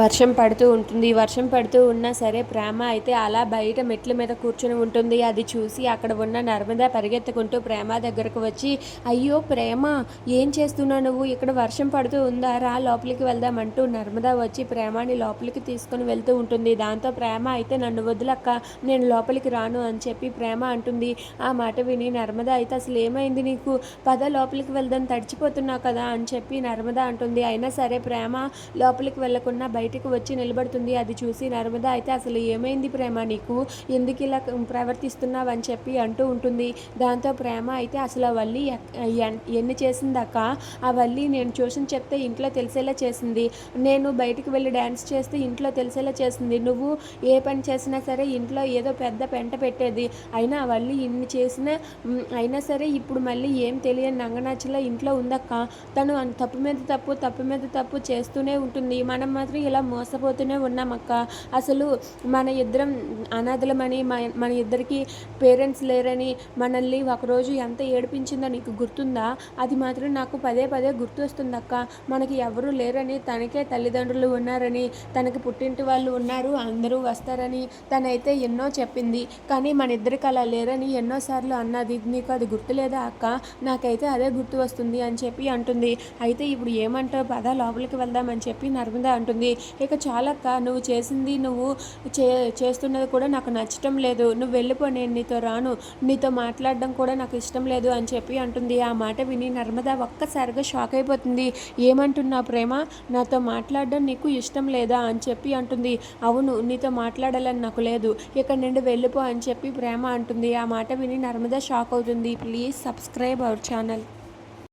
వర్షం పడుతూ ఉంటుంది. వర్షం పడుతూ ఉన్నా సరే ప్రేమ అయితే అలా బయట మెట్ల మీద కూర్చొని ఉంటుంది. అది చూసి అక్కడ ఉన్న నర్మద పరిగెత్తుకుంటూ ప్రేమ దగ్గరకు వచ్చి అయ్యో ప్రేమ ఏం చేస్తున్నావు నువ్వు? ఇక్కడ వర్షం పడుతూ ఉందా? రా లోపలికి వెళ్దామంటూ నర్మద వచ్చి ప్రేమని లోపలికి తీసుకొని వెళ్తూ ఉంటుంది. దాంతో ప్రేమ అయితే నన్ను వదిలక్క నేను లోపలికి రాను అని చెప్పి ప్రేమ అంటుంది. ఆ మాట విని నర్మద అయితే అసలు ఏమైంది నీకు? పద లోపలికి వెళ్దాం తడిచిపోతున్నావు కదా అని చెప్పి నర్మద అంటుంది. అయినా సరే ప్రేమ లోపలికి వెళ్ళకుండా బయటకు వచ్చి నిలబడుతుంది. అది చూసి నర్మద అయితే అసలు ఏమైంది ప్రేమ? నీకు ఎందుకు ఇలా ప్రవర్తిస్తున్నావు అని చెప్పి అంటూ ఉంటుంది. దాంతో ప్రేమ అయితే అసలు ఆ వల్లి ఎన్ని చేసిందాక ఆ వల్లి నేను ట్యూషన్ చెప్తే ఇంట్లో తెలిసేలా చేసింది. నేను బయటికి వెళ్ళి డ్యాన్స్ చేస్తే ఇంట్లో తెలిసేలా చేసింది. నువ్వు ఏ పని చేసినా సరే ఇంట్లో ఏదో పెద్ద పెంట పెట్టేది. అయినా ఆ వల్లి ఇన్ని చేసినా అయినా సరే ఇప్పుడు మళ్ళీ ఏం తెలియని నంగనాచిలా ఇంట్లో ఉందక్క. తను తప్పు మీద తప్పు తప్పు మీద తప్పు చేస్తూనే ఉంటుంది. మనం మాత్రం ఇలా మోసపోతూనే ఉన్నామక్క అసలు మన ఇద్దరం అనాథలమని మన ఇద్దరికి పేరెంట్స్ లేరని మనల్ని ఒకరోజు ఎంత ఏడిపించిందో నీకు గుర్తుందా? అది మాత్రం నాకు పదే పదే గుర్తొస్తుందక్క. మనకి ఎవరు లేరని తనకే తల్లిదండ్రులు ఉన్నారని తనకి పుట్టింటి వాళ్ళు ఉన్నారు అందరూ వస్తారని తనైతే ఎన్నో చెప్పింది. కానీ మన ఇద్దరికి అలా లేరని ఎన్నోసార్లు అన్నది. నీకు అది గుర్తులేదా అక్క? నాకైతే అదే గుర్తు వస్తుంది అని చెప్పి అంటుంది. అయితే ఇప్పుడు ఏమంటావు? పద లోపలికి వెళ్దామని చెప్పి నర్మదా అంటుంది. ఇక చాలక్క నువ్వు చేసింది నువ్వు చే చేస్తున్నది కూడా నాకు నచ్చటం లేదు. నువ్వు వెళ్ళిపో నేను నీతో రాను. నీతో మాట్లాడడం కూడా నాకు ఇష్టం లేదు అని చెప్పి అంటుంది. ఆ మాట విని నర్మద ఒక్కసారిగా షాక్ అయిపోతుంది. ఏమంటున్నా ప్రేమ? నాతో మాట్లాడడం నీకు ఇష్టం లేదా? అని చెప్పి అంటుంది. అవును నీతో మాట్లాడాలని నాకు లేదు. ఇక్కడ నుండి వెళ్ళిపో అని చెప్పి ప్రేమ అంటుంది. ఆ మాట విని నర్మద షాక్ అవుతుంది. Please subscribe our channel.